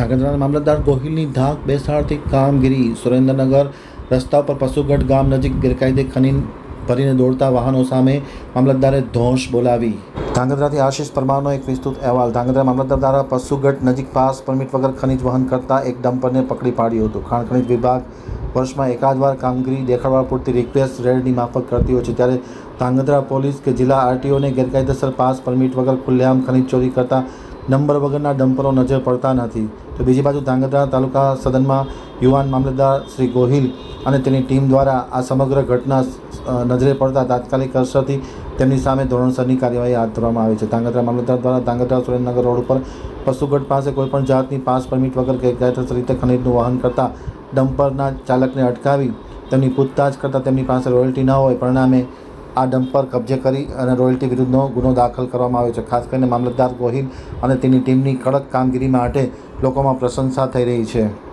ધાંગધ્રાના મામલતદાર ગોહિલની ધાક બેસાડતી કામગીરી સુરેન્દ્રનગર રસ્તા પર પશુગઢ ગામ નજીક ગેરકાયદે ખનીન ભરીને દોડતા વાહનો સામે મામલતદારે ધોંશ બોલાવી. ધાંગધ્રાથી આશીષ પરમારનો એક વિસ્તૃત અહેવાલ. ધાંગધ્રા મામલતદાર દ્વારા પશુગઢ નજીક પાસ પરમિટ વગર ખનીજ વહન કરતા એક ડમ્પરને પકડી પાડ્યું હતું. ખાણ ખનિજ વિભાગ વર્ષમાં એકાદ વાર કામગીરી દેખાડવા પૂરતી રિક્વેસ્ટ રેડની માફક કરતી હોય છે. ત્યારે ધાંગધ્રા પોલીસ કે જિલ્લા આરટીઓને ગેરકાયદેસર પાસ પરમિટ વગર ખુલ્લેઆમ ખનીજ ચોરી કરતા નંબર વગરના ડમ્પરો નજર પડતા નથી. તો બીજી બાજુ ધાંગધ્રા તાલુકા સદનમાં યુવાન મામલતદાર શ્રી ગોહિલ અને તેની ટીમ દ્વારા આ સમગ્ર ઘટના નજરે પડતા તાત્કાલિક અસરથી તેમની સામે ધોરણસરની કાર્યવાહી હાથ ધરવામાં આવી છે. ધાંગધ્રા મામલતદાર દ્વારા ધાંગધ્રા સુરેન્દ્રનગર રોડ ઉપર પશુગઢ પાસે કોઈપણ જાતની પાસ પરમિટ વગર ગેરકાયદેસર રીતે ખનીજનું વહન કરતા ડમ્પરના ચાલકને અટકાવી તેમની પૂછતાછ કરતાં તેમની પાસે રોયલ્ટી ન હોય. પરિણામે આ ડમ્પર કબજે કરી અને રોયલ્ટી વિરુદ્ધનો ગુનો દાખલ કરવામાં આવ્યો છે. ખાસ કરીને મામલતદાર ગોહિલ અને તેની ટીમની કડક કામગીરી માટે લોકોમાં પ્રશંસા થઈ રહી છે.